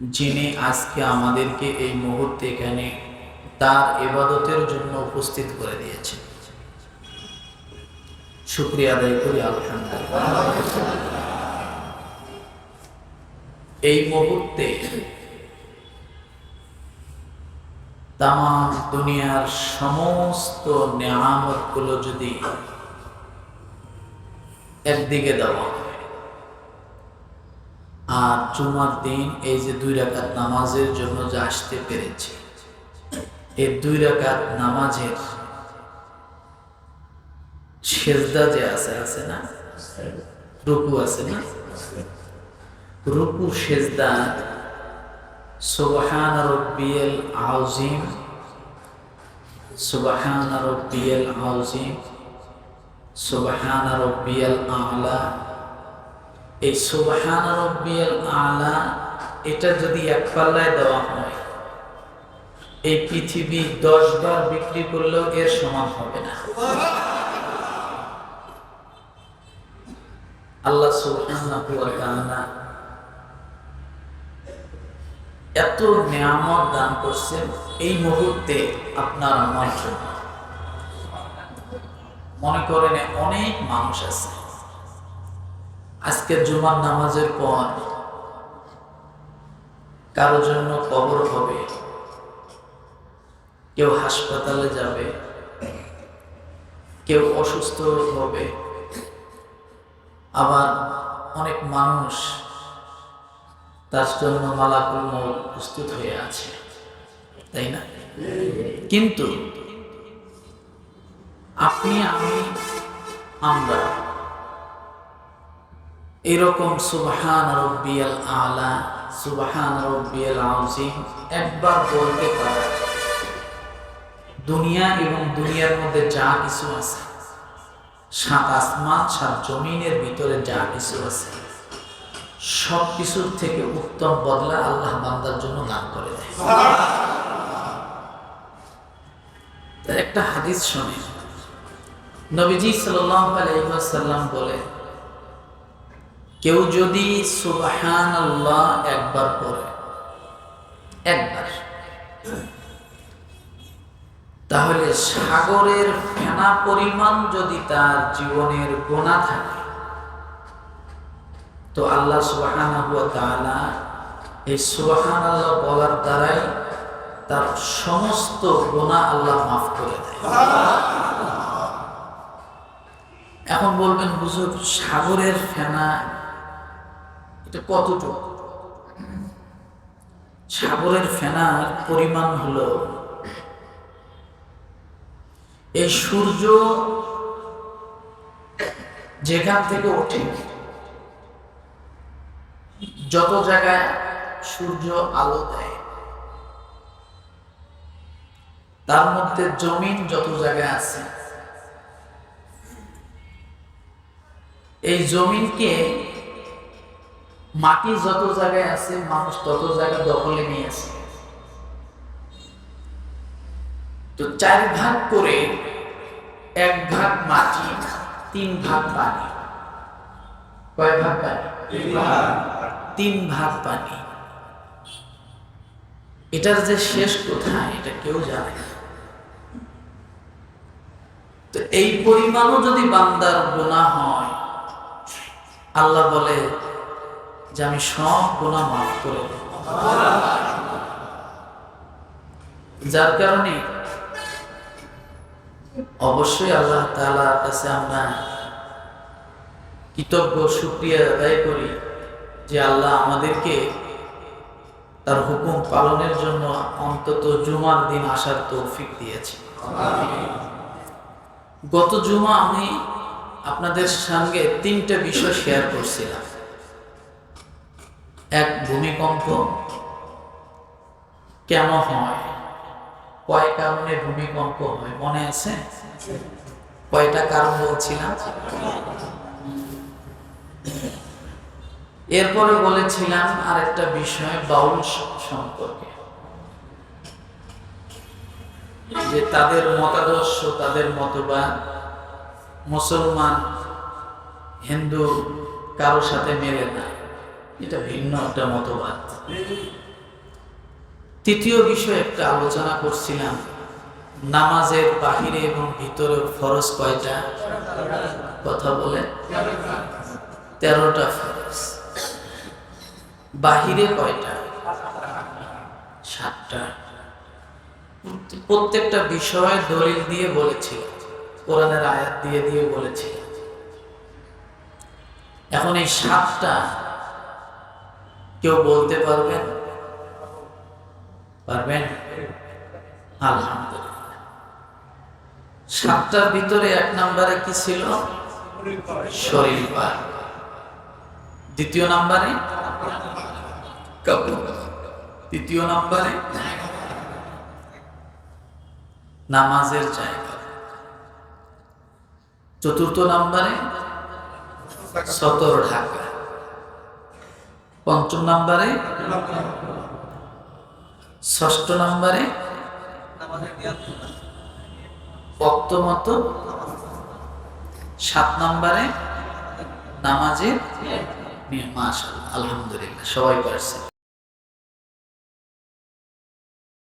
যিনি আজকে আমাদেরকে এই মুহূর্তে এখানে তার এবাদতের জন্য উপস্থিত করে দিয়েছে। শুক্রিয়া আদায় করি, আলহামদুলিল্লাহ। এই মুহূর্তে তাম দুনিয়ার সমস্ত নিয়ামতগুলো যদি একদিকে দেওয়া আর জুমার দিন এই যে দুই রাকাত নামাজের জন্য যে আসতে পেরেছি। এই দুই রাকাত নামাজের সেজদা যে আছে আছে না? রুকু আছে না? রুকু, সেজদা। সুবহান রব্বিয়াল আযীম। সুবহান রব্বিয়াল আযীম। সুবহান রব্বিয়াল আ'লা। এই সুবহান রব্বিয়াল আ'লা, এটা যদি এক পাল্লায় দেওয়া হয়, এই পৃথিবী দশ বার বিক্রি করলেও এর সমান হবে না। আল্লাহ সুবহানাহু এত নিয়ামত দান করছেন এই মুহূর্তে আপনার আমার জন্য। মনে করেন অনেক মানুষ আছে আজকে জুমার নামাজের পর কারও জন্য কবর হবে, কেউ হাসপাতালে যাবে, কেউ অসুস্থ হবে। আবার অনেক মানুষ তার জন্য মালাকুল প্রস্তুত হয়ে আছে, তাই না? কিন্তু আপনি, আমি, আমরা এরকম সুবহান রব্বিয়াল আলা, সুবহান রব্বিয়াল আযীম একবার বলতে পারা। দুনিয়া এবং দুনিয়ার মধ্যে যা কিছু আছে, সাত আসমান, সাত জমিনের ভিতরে যা কিছু আছে, সব কিছুর থেকে উত্তম বদলা আল্লাহ বান্দার জন্য দান করে দেয়। একটা হাদিস শুনে। নবীজি সাল্লাম বলে কেউ যদি সুবাহান আল্লাহ একবার করে একবার, তাহলে সাগরের ফেনা পরিমাণ যদি তার জীবনের গোনা থাকে, তো আল্লাহ সুবাহান এই সুবাহান আল্লাহ বলার দ্বারাই তার সমস্ত গোনা আল্লাহ মাফ করে দেয়। এখন বলবেন, হুজুর, সাগরের ফেনা এটা কতটুকু? সাগরের ফেনার পরিমাণ হলো এই সূর্য যেখান থেকে ওঠে, যত জায়গায় সূর্য আলো দেয়, তার মধ্যে জমিন যত জায়গায় আছে, এই জমিনকে মাটি যত জায়গায় আছে মানুষ তত জায়গা দখলে নিয়ে আছে তো চার ভাগ করে এক ভাগ মাটি তিন ভাগ পানি। কয় ভাগ পানি? তিন ভাগ। পানি। এটার যে শেষ কোথায় এটা কেউ জানে না। তো এই পরিমাণও যদি বান্দার গোনা হয় আল্লাহ বলে যে আমি সব গোনা মাফ করে যার কারণে অবশ্যই আল্লাহ তালার কাছে আমরা কৃতজ্ঞ সুক্রিয়া আদায় করি যে আল্লাহ আমাদেরকে তার হুকুম পালনের জন্য অন্তত জুমার দিন আসার তৌফিক দিয়েছে। গত জুমা আমি আপনাদের সঙ্গে তিনটা বিষয় শেয়ার করছিলাম। এক ভূমিকম্প কেন হয়? কয় কারণে ভূমিকম্প হয়? মনে আছে? কয়টা কারণ বলছিলাম? এরপরে বলেছিলাম আরেকটা বিষয় বাউল সম্পর্কে। যে তাদের মতাদর্শ, তাদের মতবাদ, মুসলমান, হিন্দু কারোর সাথে মেলে না। এটা ভিন্ন একটা মতবাদ। তৃতীয় বিষয় একটা আলোচনা করছিলাম, নামাজের বাহিরে এবং ভিতরে ফরজ কয়টা? কথা বলে। তেরোটা ফরজ। বাহিরে কয়টা? সাতটা। প্রত্যেকটা বিষয় দলিল দিয়ে বলেছিল, কোরআনের আয়াত দিয়ে দিয়ে বলেছিল। এখন এই সাতটা কেউ বলতে পারবেন পারবেন? আলহামদুলিল্লাহ। সাতটার ভিতরে এক নম্বরে কি ছিল? শরীর পাক। দ্বিতীয় নম্বরে? তৃতীয় নম্বরে? নামাজের জায়গা। চতুর্থ নম্বরে? সতর ঢাকা। পঞ্চম নাম্বারে? ষষ্ঠ নাম্বারে? অক্টমত সাত নাম্বারে? নামাজের? মাস আলহামদুলিল্লাহ সবাই পারছে